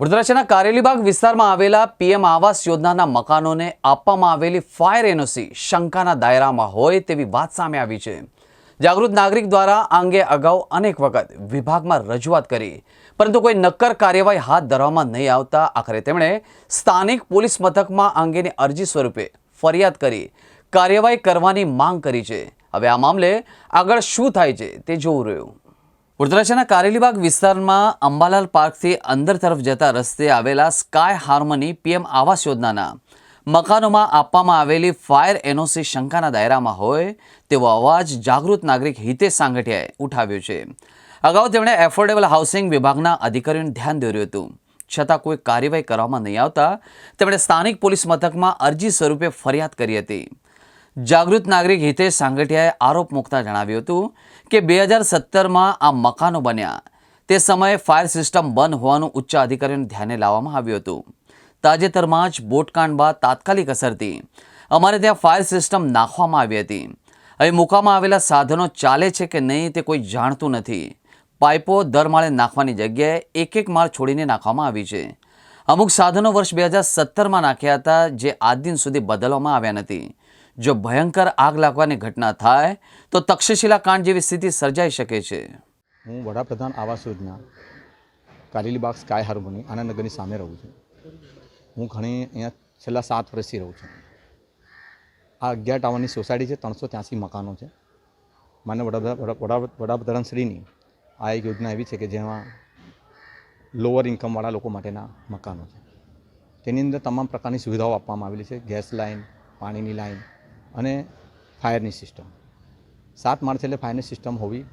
વડોદરાના કારેલીબાગ વિસ્તારમાં આવેલા પીએમ આવાસ યોજનાના મકાનોને આપવામાં આવેલી ફાયર એનઓસી શંકાના દાયરામાં હોય તેવી વાત સામે આવી છે. જાગૃત નાગરિક દ્વારા અંગે અગાઉ અનેક વખત વિભાગમાં રજૂઆત કરી, પરંતુ કોઈ નક્કર કાર્યવાહી હાથ ધરવામાં નહીં આવતા. આખરે તેમણે સ્થાનિક પોલીસ મથકમાં અંગેની અરજી સ્વરૂપે ફરિયાદ કરી, કાર્યવાહી કરવાની માંગ કરી છે. હવે આ મામલે આગળ શું થાય છે તે જોવું રહ્યું. વડોદરાના કારેલીબાગ વિસ્તારમાં અંબાલાલ પાર્કથી અંદર તરફ જતા રસ્તે આવેલા સ્કાય હાર્મની પીએમ આવાસ યોજનાના મકાનોમાં આપવામાં આવેલી ફાયર એનઓસી શંકાના દાયરામાં હોય તેવો અવાજ જાગૃત નાગરિક હિતેશ સાંગઠિયાએ ઉઠાવ્યો છે. અગાઉ તેમણે એફોર્ડેબલ હાઉસિંગ વિભાગના અધિકારીઓને ધ્યાન દોર્યું હતું. છતાં કોઈ કાર્યવાહી કરવામાં નહીં આવતા તેમણે સ્થાનિક પોલીસ મથકમાં અરજી સ્વરૂપે ફરિયાદ કરી હતી. જાગૃત નાગરિક હિતેશ સાંગઠિયાએ આરોપ મૂકતા જણાવ્યું હતું કે બે હજાર સત્તરમાં આ મકાનો બન્યા. તે સમયે ફાયર સિસ્ટમ બંધ હોવાનું ઉચ્ચ અધિકારીઓને ધ્યાને લાવવામાં આવ્યું હતું. તાજેતરમાં જ બોટકાંડ બાદ તાત્કાલિક અસરથી અમારે ત્યાં ફાયર સિસ્ટમ નાખવામાં આવી હતી. અહીં મૂકવામાં આવેલા સાધનો ચાલે છે કે નહીં તે કોઈ જાણતું નથી. પાઇપો દર માળે નાખવાની જગ્યાએ એક એક માળ છોડીને નાખવામાં આવી છે. અમુક સાધનો વર્ષ બે હજાર સત્તરમાં નાખ્યા હતા, જે આજ દિન સુધી બદલવામાં આવ્યા નથી. જો ભયંકર આગ લાગવાની ઘટના થાય, તો તક્ષશિલા કાંડ જેવી સ્થિતિ સર્જાઈ શકે છે. હું વડાપ્રધાન આવાસ યોજના કારેલીબાગ સ્કાય હાર્મોની આનંદનગરની સામે રહું છું. હું ઘણી અહીંયા છેલ્લા સાત વર્ષથી રહું છું. આ અગિયાર ટાવરની સોસાયટી છે, ત્રણસો ત્યાંસી મકાનો છે. માન્ય વડાપ્રધાન, વડા- વડાપ્રધાન શ્રીની આ એક યોજના એવી છે કે જેમાં લોઅર ઇન્કમવાળા લોકો માટેના મકાનો છે. તેની અંદર તમામ પ્રકારની સુવિધાઓ આપવામાં આવેલી છે. ગેસ લાઇન પાણીની લાઇન અને ફાયરની સિસ્ટમ. સાત માળ છે એટલે ફાયરની સિસ્ટમ હોવી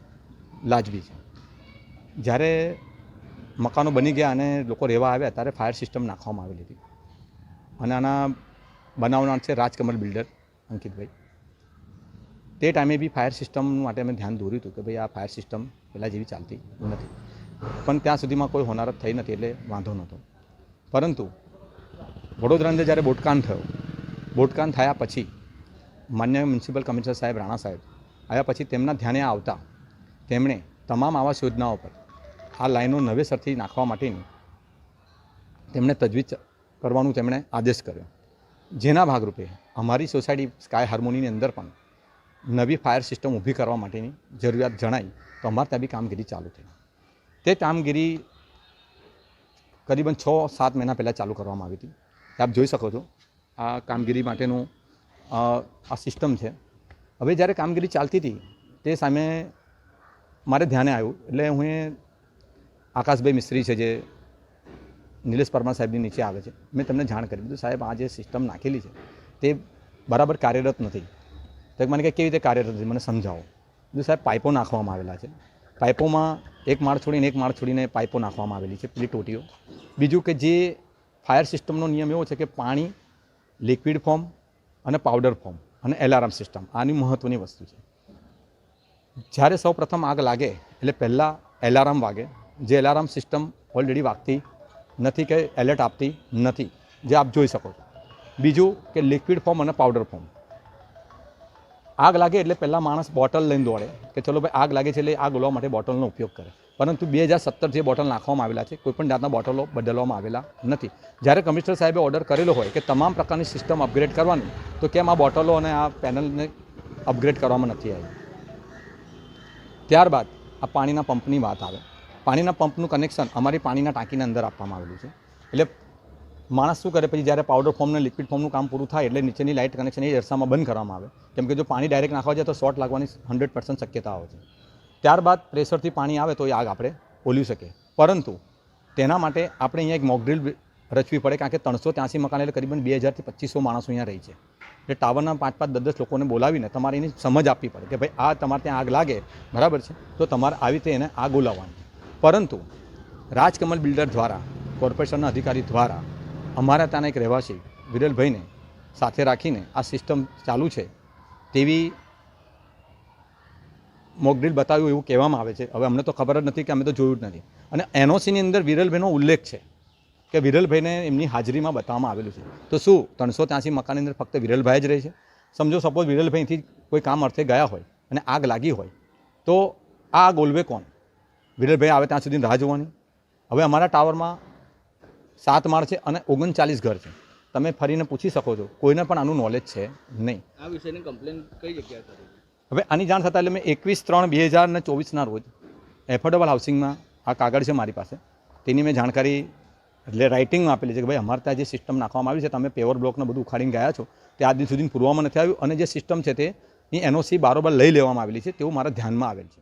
લાજબી છે. જ્યારે મકાનો બની ગયા અને લોકો રહેવા આવ્યા ત્યારે ફાયર સિસ્ટમ નાખવામાં આવેલી હતી. અને આના બનાવનાર છે રાજકમલ બિલ્ડર અંકિતભાઈ. તે ટાઈમે બી ફાયર સિસ્ટમ માટે અમે ધ્યાન દોર્યું હતું કે ભાઈ આ ફાયર સિસ્ટમ પહેલાં જેવી ચાલતી નથી. પણ ત્યાં સુધીમાં કોઈ હોનારત થઈ નથી એટલે વાંધો નહોતો. પરંતુ વડોદરા અંદર જ્યારે બોટકાન થયો, બોટકાન થયા પછી માન્ય મ્યુનિસિપલ કમિશનર સાહેબ રાણા સાહેબ આવ્યા પછી તેમના ધ્યાને આવતા તેમણે તમામ આવાસ યોજનાઓ પર આ લાઈનો નવેસરથી નાખવા માટેની તેમણે તજવીજ કરવાનું તેમણે આદેશ કર્યો. જેના ભાગરૂપે અમારી સોસાયટી સ્કાય હાર્મોનીની અંદર પણ નવી ફાયર સિસ્ટમ ઊભી કરવા માટેની જરૂરિયાત જણાઈ તો અમારે ત્યાં બી કામગીરી ચાલુ થઈ. તે કામગીરી કરીબન છ સાત મહિના પહેલાં ચાલુ કરવામાં આવી હતી. આપ જોઈ શકો છો આ કામગીરી માટેનું આ સિસ્ટમ છે. હવે જ્યારે કામગીરી ચાલતી હતી, તે સામે મારે ધ્યાને આવ્યું. એટલે હું આકાશભાઈ મિસ્ત્રી છે જે નિલેશ પરમાર સાહેબની નીચે આવે છે. મેં તમને જાણ કરી. દીધું સાહેબ, આ જે સિસ્ટમ નાખેલી છે, તે બરાબર કાર્યરત નથી. તો મને કે, કેવી રીતે કાર્યરત નથી? મને સમજાવો. બીજું સાહેબ, પાઇપો નાખવામાં આવેલા છે. પાઇપોમાં એક માળ છોડીને એક માળ છોડીને પાઇપો નાખવામાં આવેલી છે, પેલી ટોટીઓ. બીજું કે જે ફાયર સિસ્ટમનો નિયમ એવો છે કે પાણી લિક્વિડ ફોર્મ અને પાવડર ફોર્મ અને એલાર્મ સિસ્ટમ આની મહત્ત્વની વસ્તુ છે. જ્યારે સૌ પ્રથમ આગ લાગે, એટલે પહેલાં એલાર્મ વાગે. જે એલાર્મ સિસ્ટમ ઓલરેડી વાગતી નથી કે એલર્ટ આપતી નથી. જે આપ જોઈ શકો છો. બીજું કે લિક્વિડ ફોર્મ અને પાવડર ફોર્મ આગ લાગે એટલે પહેલાં માણસ બોટલ લઈને દોડે કે ચલો ભાઈ આગ લાગે છે એટલે આગ ઓલવા માટે બોટલનો ઉપયોગ કરે. પરંતુ બે હજાર સત્તર જે બોટલ નાખવામાં આવેલા છે. કોઈપણ જાતના બોટલો બદલવામાં આવેલા નથી. જ્યારે કમિશનર સાહેબે ઓર્ડર કરેલો હોય કે તમામ પ્રકારની સિસ્ટમ અપગ્રેડ કરવાની, તો કેમ આ બોટલો અને આ પેનલને અપગ્રેડ કરવામાં નથી આવી? ત્યારબાદ આ પાણીના પંપની વાત આવે. પાણીના પંપનું કનેક્શન અમારી પાણીના ટાંકીના અંદર આપવામાં આવેલું છે. એટલે માણસ શું કરે? પછી જ્યારે પાવડર ફોર્મને લિક્વિડ ફોર્મનું કામ પૂરું થાય એટલે નીચેની લાઇટ કનેક્શન એ અરસામાં બંધ કરવામાં આવે. કેમ કે જો પાણી ડાયરેક્ટ નાખવા જાય તો શોર્ટ લાગવાની હંડ્રેડ પર્સન્ટ આવે છે. ત્યારબાદ પ્રેશરથી પાણી આવે તો એ આગ આપણે ઓલવી શકીએ. પરંતુ તેના માટે આપણે અહીંયા એક મોકડ્રીલ રચવી પડે કારણ કે ત્રણસો ત્યાંસી મકાન એટલે કરીબન બે હજારથી પચીસો માણસો અહીંયા રહી છે. એટલે ટાવરના પાંચ પાંચ દસ દસ લોકોને બોલાવીને તમારે એની સમજ આપવી પડે કે ભાઈ આ તમારે ત્યાં આગ લાગે, બરાબર છે? તો તમારે આવી રીતે એને આગ ઓલાવવાની. પરંતુ રાજકમલ બિલ્ડર દ્વારા, કોર્પોરેશનના અધિકારી દ્વારા અમારા ત્યાંના એક રહેવાસી વિરલભાઈને સાથે રાખીને આ સિસ્ટમ ચાલુ છે તેવી મોકડ્રીલ બતાવ્યું એવું કહેવામાં આવે છે. હવે અમને તો ખબર જ નથી કે અમે તો જોયું જ નથી. અને એનઓસીની અંદર વિરલભાઈનો ઉલ્લેખ છે કે વિરલભાઈને એમની હાજરીમાં બતાવવામાં આવેલું છે. તો શું, ત્રણસો ત્યાંસી મકાનની અંદર ફક્ત વિરલભાઈ જ રહે છે? સમજો સપોઝ વિરલભાઈથી કોઈ કામ અર્થે ગયા હોય અને આગ લાગી હોય, તો આ આગ ઓલવે કોણ? વિરલભાઈ આવે ત્યાં સુધી રાહ જોવાની. હવે અમારા ટાવરમાં સાત માળ છે અને ઓગણચાલીસ ઘર છે. તમે ફરીને પૂછી શકો છો. કોઈને પણ આનું નોલેજ છે નહીં. આ વિષયની કમ્પ્લેન કઈ જગ્યાએ હવે આની જાણ થતાં એટલે મેં એકવીસ ત્રણ બે હજાર ને ચોવીસના રોજ એફોર્ડેબલ હાઉસિંગમાં આ કાગળ છે મારી પાસે. તેની મેં જાણકારી એટલે રાઇટિંગમાં આપેલી છે કે ભાઈ અમારે ત્યાં જે સિસ્ટમ નાખવામાં આવી છે, તમે પેવર બ્લોકને બધું ઉખાડીને ગયા છો, તે આજ દિન સુધી પૂરવામાં નથી આવ્યું અને જે સિસ્ટમ છે તે એનઓસી બારોબાર લઈ લેવામાં આવેલી છે, તેવું મારા ધ્યાનમાં આવેલ છે.